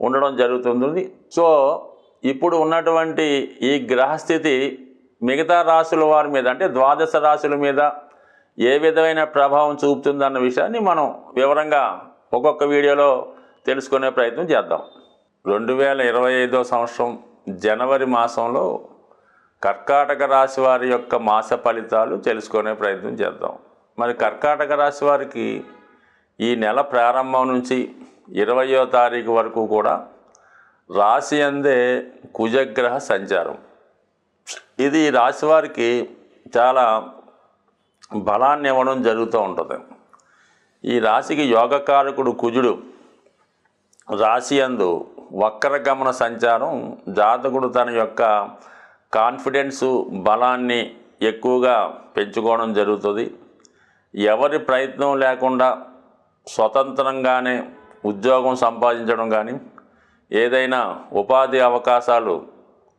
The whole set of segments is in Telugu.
ఉండడం జరుగుతుంది. సో ఇప్పుడు ఉన్నటువంటి ఈ గ్రహస్థితి మిగతా రాశుల వారి మీద అంటే ద్వాదశ రాశుల మీద ఏ విధమైన ప్రభావం చూపుతుందన్న విషయాన్ని మనం వివరంగా ఒక్కొక్క వీడియోలో తెలుసుకునే ప్రయత్నం చేద్దాం. రెండు వేల ఇరవై ఐదో సంవత్సరం జనవరి మాసంలో కర్కాటక రాశి వారి యొక్క మాస ఫలితాలు తెలుసుకునే ప్రయత్నం చేద్దాం. మరి కర్కాటక రాశి వారికి ఈ నెల ప్రారంభం నుంచి ఇరవయో తారీఖు వరకు కూడా రాశి అందే కుజగ్రహ సంచారం. ఇది రాశి వారికి చాలా బలాన్ని ఇవ్వడం జరుగుతూ ఉంటుంది. ఈ రాశికి యోగకారకుడు కుజుడు రాశి అందు వక్రగమన సంచారం జాతకుడు తన యొక్క కాన్ఫిడెన్సు బలాన్ని ఎక్కువగా పెంచుకోవడం జరుగుతుంది. ఎవరి ప్రయత్నం లేకుండా స్వతంత్రంగానే ఉద్యోగం సంపాదించడం కానీ ఏదైనా ఉపాధి అవకాశాలు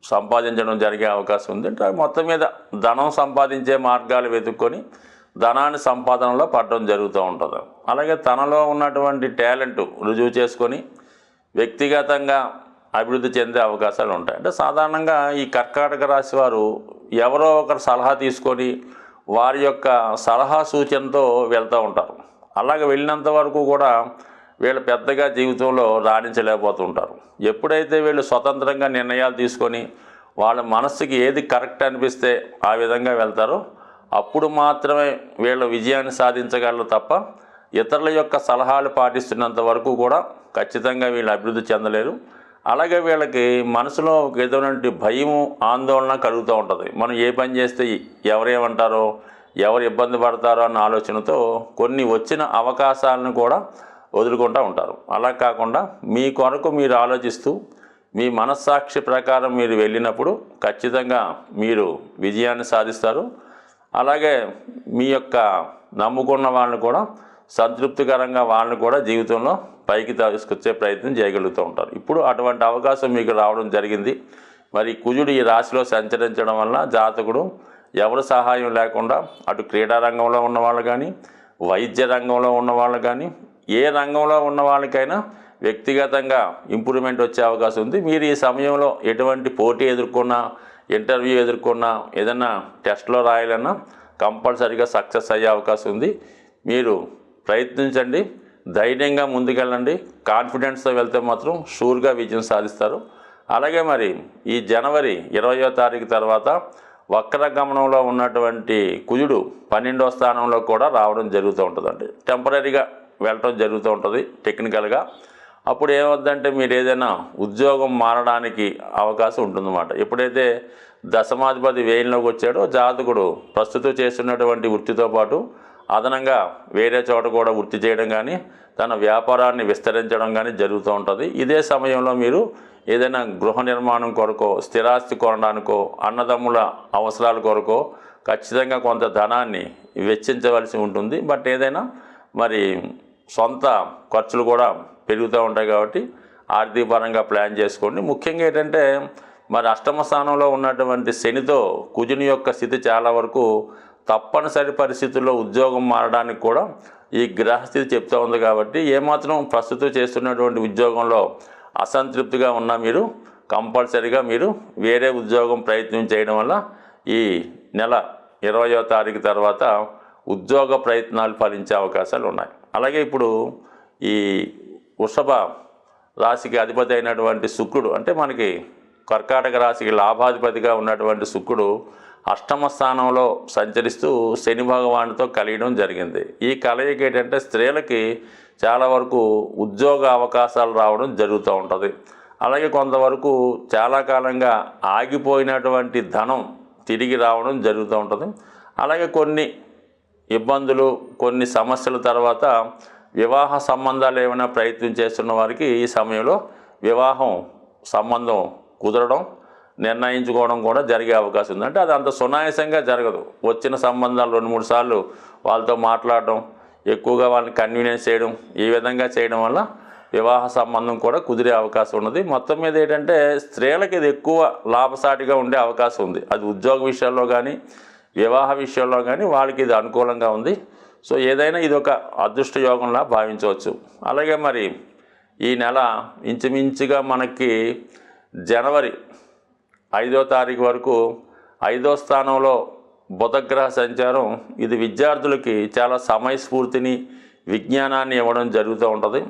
సంపాదించడం జరిగే అవకాశం ఉంది. అంటే మొత్తం మీద ధనం సంపాదించే మార్గాలు వెతుక్కొని ధనాన్ని సంపాదనలో పడడం జరుగుతూ ఉంటుంది. అలాగే తనలో ఉన్నటువంటి టాలెంట్ రుజువు చేసుకొని వ్యక్తిగతంగా అభివృద్ధి చెందే అవకాశాలు ఉంటాయి. అంటే సాధారణంగా ఈ కర్కాటక రాశి వారు ఎవరో ఒకరు సలహా తీసుకొని వారి యొక్క సలహా సూచనతో వెళ్తూ ఉంటారు. అలాగే వెళ్ళినంత వరకు కూడా వీళ్ళు పెద్దగా జీవితంలో రాణించలేకపోతుంటారు. ఎప్పుడైతే వీళ్ళు స్వతంత్రంగా నిర్ణయాలు తీసుకొని వాళ్ళ మనస్సుకి ఏది కరెక్ట్ అనిపిస్తే ఆ విధంగా వెళ్తారో అప్పుడు మాత్రమే వీళ్ళు విజయాన్ని సాధించగలరు తప్ప ఇతరుల యొక్క సలహాలు పాటిస్తున్నంత వరకు కూడా ఖచ్చితంగా వీళ్ళు అభివృద్ధి చెందలేరు. అలాగే వీళ్ళకి మనసులో ఒక విధమైనటువంటి భయము ఆందోళన కలుగుతూ ఉంటుంది. మనం ఏ పని చేస్తే ఎవరేమంటారో ఎవరు ఇబ్బంది పడతారో అన్న ఆలోచనతో కొన్ని వచ్చిన అవకాశాలను కూడా వదులుకుంటూ ఉంటారు. అలా కాకుండా మీ కొరకు మీరు ఆలోచిస్తూ మీ మనస్సాక్షి ప్రకారం మీరు వెళ్ళినప్పుడు ఖచ్చితంగా మీరు విజయాన్ని సాధిస్తారు. అలాగే మీ యొక్క నమ్ముకున్న వాళ్ళని కూడా సంతృప్తికరంగా వాళ్ళని కూడా జీవితంలో పైకి తీసుకొచ్చే ప్రయత్నం చేయగలుగుతూ ఉంటారు. ఇప్పుడు అటువంటి అవకాశం మీకు రావడం జరిగింది. మరి కుజుడు ఈ రాశిలో సంచరించడం వల్ల జాతకుడు ఎవరి సహాయం లేకుండా అటు క్రీడా రంగంలో ఉన్న వాళ్ళు కానీ వైద్య రంగంలో ఉన్న వాళ్ళు కానీ ఏ రంగంలో ఉన్న వాళ్ళకైనా వ్యక్తిగతంగా ఇంప్రూవ్మెంట్ వచ్చే అవకాశం ఉంది. మీరు ఈ సమయంలో ఎటువంటి పోటీ ఎదుర్కొన్నా ఇంటర్వ్యూ ఎదుర్కొన్నా ఏదైనా టెస్ట్లో రాయాలన్నా కంపల్సరీగా సక్సెస్ అయ్యే అవకాశం ఉంది. మీరు ప్రయత్నించండి. ధైర్యంగా ముందుకెళ్ళండి. కాన్ఫిడెన్స్తో వెళ్తే మాత్రం షూర్గా విజయం సాధిస్తారు. అలాగే మరి ఈ జనవరి ఇరవయో తారీఖు తర్వాత వక్ర గమనంలో ఉన్నటువంటి కుజుడు పన్నెండో స్థానంలో కూడా రావడం జరుగుతూ ఉంటుందండి. టెంపరీగా వెళ్ళటం జరుగుతూ ఉంటుంది టెక్నికల్గా అప్పుడు ఏమవుద్దంటే మీరు ఏదైనా ఉద్యోగం మారడానికి అవకాశం ఉంటుందన్నమాట. ఎప్పుడైతే దశమాధిపతి వేయంలోకి వచ్చాడో జాతకుడు ప్రస్తుతం చేస్తున్నటువంటి వృత్తితో పాటు అదనంగా వేరే చోట కూడా వృత్తి చేయడం కానీ తన వ్యాపారాన్ని విస్తరించడం కానీ జరుగుతూ ఉంటుంది. ఇదే సమయంలో మీరు ఏదైనా గృహ నిర్మాణం కొరకో స్థిరాస్తి కొనడానికో అన్నదమ్ముల అవసరాల కొరకో ఖచ్చితంగా కొంత ధనాన్ని వెచ్చించవలసి ఉంటుంది. బట్ ఏదైనా మరి సొంత ఖర్చులు కూడా పెరుగుతూ ఉంటాయి కాబట్టి ఆర్థిక పరంగా ప్లాన్ చేసుకోండి. ముఖ్యంగా ఏంటంటే మరి అష్టమ స్థానంలో ఉన్నటువంటి శనితో కుజుని యొక్క స్థితి చాలా వరకు తప్పనిసరి పరిస్థితుల్లో ఉద్యోగం మారడానికి కూడా ఈ గ్రహస్థితి చెప్తూ ఉంది కాబట్టి ఏమాత్రం ప్రస్తుతం చేస్తున్నటువంటి ఉద్యోగంలో అసంతృప్తిగా ఉన్న మీరు కంపల్సరిగా మీరు వేరే ఉద్యోగం ప్రయత్నం చేయడం వల్ల ఈ నెల ఇరవయో తారీఖు తర్వాత ఉద్యోగ ప్రయత్నాలు ఫలించే అవకాశాలు ఉన్నాయి. అలాగే ఇప్పుడు ఈ వృషభ రాశికి అధిపతి అయినటువంటి శుక్రుడు అంటే మనకి కర్కాటక రాశికి లాభాధిపతిగా ఉన్నటువంటి శుక్రుడు అష్టమ స్థానంలో సంచరిస్తూ శని భగవానుతో కలియడం జరిగింది. ఈ కలయిక ఏంటంటే స్త్రీలకి చాలా వరకు ఉద్యోగ అవకాశాలు రావడం జరుగుతూ ఉంటుంది. అలాగే కొంతవరకు చాలా కాలంగా ఆగిపోయినటువంటి ధనం తిరిగి రావడం జరుగుతూ ఉంటుంది. అలాగే కొన్ని ఇబ్బందులు కొన్ని సమస్యల తర్వాత వివాహ సంబంధాలు ఏమైనా ప్రయత్నం చేస్తున్న వారికి ఈ సమయంలో వివాహం సంబంధం కుదరడం నిర్ణయించుకోవడం కూడా జరిగే అవకాశం ఉంది. అంటే అది అంత సునాయాసంగా జరగదు. వచ్చిన సంబంధాలు రెండు మూడు సార్లు వాళ్ళతో మాట్లాడడం ఎక్కువగా వాళ్ళని కన్వీనియన్స్ చేయడం ఈ విధంగా చేయడం వల్ల వివాహ సంబంధం కూడా కుదిరే అవకాశం ఉన్నది. మొత్తం మీద ఏంటంటే స్త్రీలకు ఇది ఎక్కువ లాభసాటిగా ఉండే అవకాశం ఉంది. అది ఉద్యోగ విషయాల్లో కానీ వివాహ విషయంలో కానీ వాళ్ళకి ఇది అనుకూలంగా ఉంది. సో ఏదైనా ఇది ఒక అదృష్ట యోగంలా భావించవచ్చు. అలాగే మరి ఈ నెల ఇంచుమించుగా మనకి జనవరి ఐదో తారీఖు వరకు ఐదో స్థానంలో బుధగ్రహ సంచారం. ఇది విద్యార్థులకి చాలా సమయస్ఫూర్తిని విజ్ఞానాన్ని ఇవ్వడం జరుగుతూ ఉంటుంది.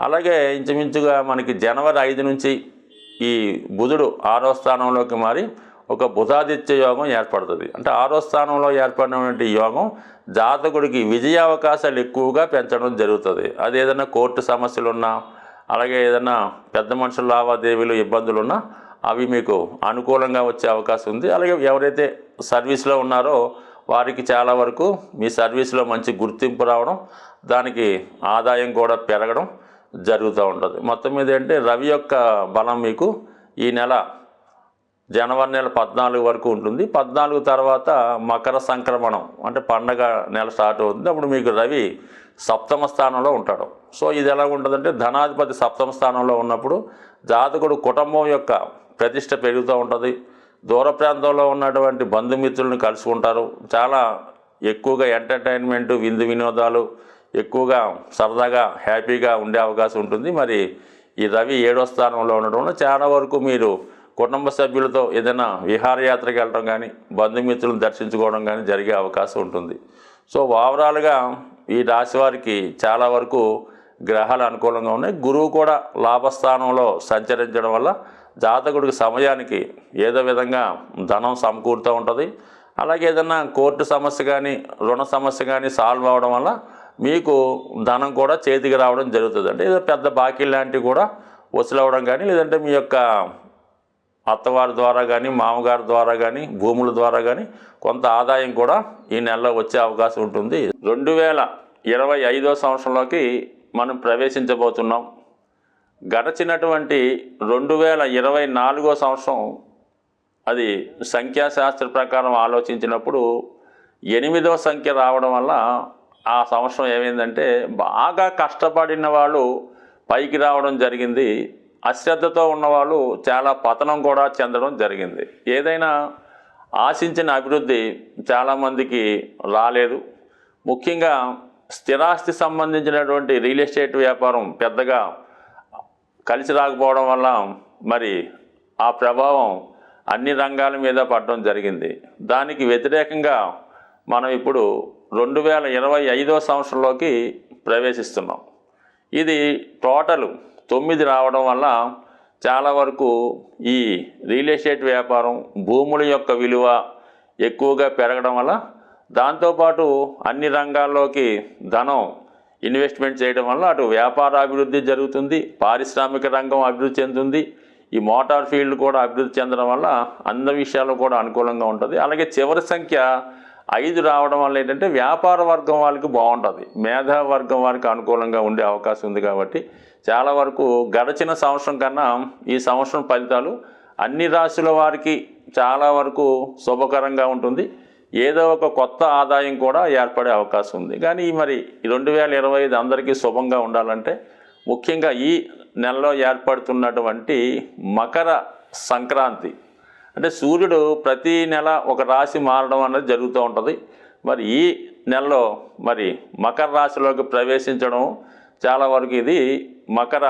అలాగే ఇంచుమించుగా మనకి జనవరి ఐదు నుంచి ఈ బుధుడు ఆరో స్థానంలోకి మారి ఒక బుధాదిత్య యోగం ఏర్పడుతుంది. అంటే ఆరో స్థానంలో ఏర్పడినటువంటి యోగం జాతకుడికి విజయ అవకాశాలు ఎక్కువగా పెంచడం జరుగుతుంది. అది ఏదైనా కోర్టు సమస్యలు ఉన్నా అలాగే ఏదైనా పెద్ద మనుషుల లావాదేవీలు ఇబ్బందులు ఉన్నా అవి మీకు అనుకూలంగా వచ్చే అవకాశం ఉంది. అలాగే ఎవరైతే సర్వీస్లో ఉన్నారో వారికి చాలా వరకు మీ సర్వీస్లో మంచి గుర్తింపు రావడం దానికి ఆదాయం కూడా పెరగడం జరుగుతూ ఉంటుంది. మొత్తం మీద ఏంటంటే రవి యొక్క బలం మీకు ఈ నెల జనవరి నెల పద్నాలుగు వరకు ఉంటుంది. పద్నాలుగు తర్వాత మకర సంక్రమణం అంటే పండగ నెల స్టార్ట్ అవుతుంది. అప్పుడు మీకు రవి సప్తమ స్థానంలో ఉంటాడు. సో ఇది ఎలా ఉంటుందంటే ధనాధిపతి సప్తమ స్థానంలో ఉన్నప్పుడు జాతకుడు కుటుంబం యొక్క ప్రతిష్ట పెరుగుతూ ఉంటుంది. దూర ప్రాంతంలో ఉన్నటువంటి బంధుమిత్రులను కలుసుకుంటారు. చాలా ఎక్కువగా ఎంటర్టైన్మెంట్ విందు వినోదాలు ఎక్కువగా సరదాగా హ్యాపీగా ఉండే అవకాశం ఉంటుంది. మరి ఈ రవి ఏడో స్థానంలో ఉండడం వల్ల చాలా వరకు మీరు కుటుంబ సభ్యులతో ఏదైనా విహారయాత్రకి వెళ్ళడం కానీ బంధుమిత్రులను దర్శించుకోవడం కానీ జరిగే అవకాశం ఉంటుంది. సో ఓవరాల్గా ఈ రాశి వారికి చాలా వరకు గ్రహాలు అనుకూలంగా ఉన్నాయి. గురువు కూడా లాభస్థానంలో సంచరించడం వల్ల జాతకుడికి సమయానికి ఏదో విధంగా ధనం సమకూరుతూ ఉంటుంది. అలాగే ఏదైనా కోర్టు సమస్య కానీ రుణ సమస్య కానీ సాల్వ్ అవడం వల్ల మీకు ధనం కూడా చేతికి రావడం జరుగుతుంది అంటే ఏదో పెద్ద బాకీ లాంటివి కూడా వసూలవడం కానీ లేదంటే మీ యొక్క అత్తవారి ద్వారా కానీ మామగారి ద్వారా కానీ భూముల ద్వారా కానీ కొంత ఆదాయం కూడా ఈ నెలలో వచ్చే అవకాశం ఉంటుంది. రెండు వేల ఇరవై ఐదో సంవత్సరంలోకి మనం ప్రవేశించబోతున్నాం. గడచినటువంటి రెండు వేల ఇరవై నాలుగో సంవత్సరం అది సంఖ్యాశాస్త్ర ప్రకారం ఆలోచించినప్పుడు ఎనిమిదవ సంఖ్య రావడం వల్ల ఆ సంవత్సరం ఏమైందంటే బాగా కష్టపడిన వాళ్ళు పైకి రావడం జరిగింది. అశ్రద్ధతో ఉన్నవాళ్ళు చాలా పతనం కూడా చెందడం జరిగింది. ఏదైనా ఆశించిన అభివృద్ధి చాలామందికి రాలేదు. ముఖ్యంగా స్థిరాస్తి సంబంధించినటువంటి రియల్ ఎస్టేట్ వ్యాపారం పెద్దగా కలిసి రాకపోవడం వల్ల మరి ఆ ప్రభావం అన్ని రంగాల మీద పడడం జరిగింది. దానికి వ్యతిరేకంగా మనం ఇప్పుడు రెండు వేల ఇరవై ఐదవ సంవత్సరంలోకి ప్రవేశిస్తున్నాం. ఇది టోటల్ తొమ్మిది రావడం వల్ల చాలా వరకు ఈ రియల్ ఎస్టేట్ వ్యాపారం భూముల యొక్క విలువ ఎక్కువగా పెరగడం వల్ల దాంతోపాటు అన్ని రంగాల్లోకి ధనం ఇన్వెస్ట్మెంట్ చేయడం వల్ల అటు వ్యాపార అభివృద్ధి జరుగుతుంది పారిశ్రామిక రంగం అభివృద్ధి చెందుతుంది ఈ మోటార్ ఫీల్డ్ కూడా అభివృద్ధి చెందడం వల్ల అన్ని విషయాలు కూడా అనుకూలంగా ఉంటుంది. అలాగే చివరి సంఖ్య ఐదు రావడం వల్ల ఏంటంటే వ్యాపార వర్గం వాళ్ళకి బాగుంటుంది. మేధా వర్గం వారికి అనుకూలంగా ఉండే అవకాశం ఉంది కాబట్టి చాలా వరకు గడచిన సంవత్సరం కన్నా ఈ సంవత్సరం ఫలితాలు అన్ని రాశుల వారికి చాలా వరకు శుభకరంగా ఉంటుంది. ఏదో ఒక కొత్త ఆదాయం కూడా ఏర్పడే అవకాశం ఉంది. కానీ మరి రెండు వేల ఇరవై ఐదు అందరికీ శుభంగా ఉండాలంటే ముఖ్యంగా ఈ నెలలో ఏర్పడుతున్నటువంటి మకర సంక్రాంతి అంటే సూర్యుడు ప్రతి నెల ఒక రాశి మారడం అనేది జరుగుతూ ఉంటుంది. మరి ఈ నెలలో మరి మకర రాశిలోకి ప్రవేశించడం చాలా వరకు ఇది మకర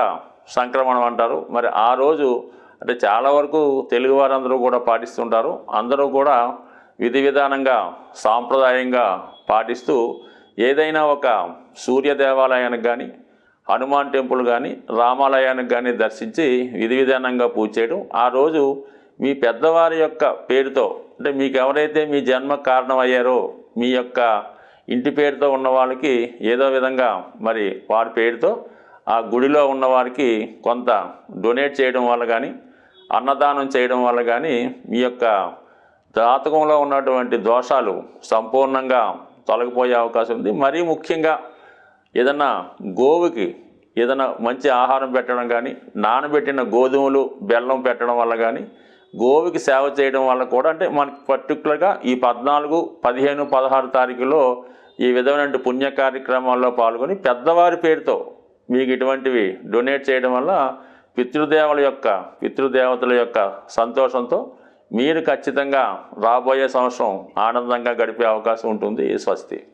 సంక్రమణం అంటారు. మరి ఆ రోజు అంటే చాలా వరకు తెలుగు వారందరూ కూడా పాటిస్తుంటారు. అందరూ కూడా విధి విధానంగా సాంప్రదాయంగా పాటిస్తూ ఏదైనా ఒక సూర్య దేవాలయానికి కానీ హనుమాన్ టెంపుల్ కానీ రామాలయానికి కానీ దర్శించి విధి విధానంగా పూజ చేయడం. ఆ రోజు మీ పెద్దవారి యొక్క పేరుతో అంటే మీకు ఎవరైతే మీ జన్మ కారణం అయ్యారో మీ యొక్క ఇంటి పేరుతో ఉన్న వాళ్ళకి ఏదో విధంగా మరి వారి పేరుతో ఆ గుడిలో ఉన్న వారికి కొంత డొనేట్ చేయడం వల్ల కానీ అన్నదానం చేయడం వల్ల కానీ మీ యొక్క జాతకంలో ఉన్నటువంటి దోషాలు సంపూర్ణంగా తొలగిపోయే అవకాశం ఉంది. మరీ ముఖ్యంగా ఏదన్నా గోవుకి ఏదైనా మంచి ఆహారం పెట్టడం కానీ నానబెట్టిన గోధుమలు బెల్లం పెట్టడం వల్ల కానీ గోవుకి సేవ చేయడం వల్ల కూడా అంటే మనకి పర్టికులర్గా ఈ పద్నాలుగు పదిహేను పదహారు తారీఖులో ఈ విధమైన పుణ్య కార్యక్రమాల్లో పాల్గొని పెద్దవారి పేరుతో మీకు ఇటువంటివి డొనేట్ చేయడం వల్ల పితృదేవుల యొక్క పితృదేవతల యొక్క సంతోషంతో మీరు ఖచ్చితంగా రాబోయే సంవత్సరం ఆనందంగా గడిపే అవకాశం ఉంటుంది. స్వస్తి.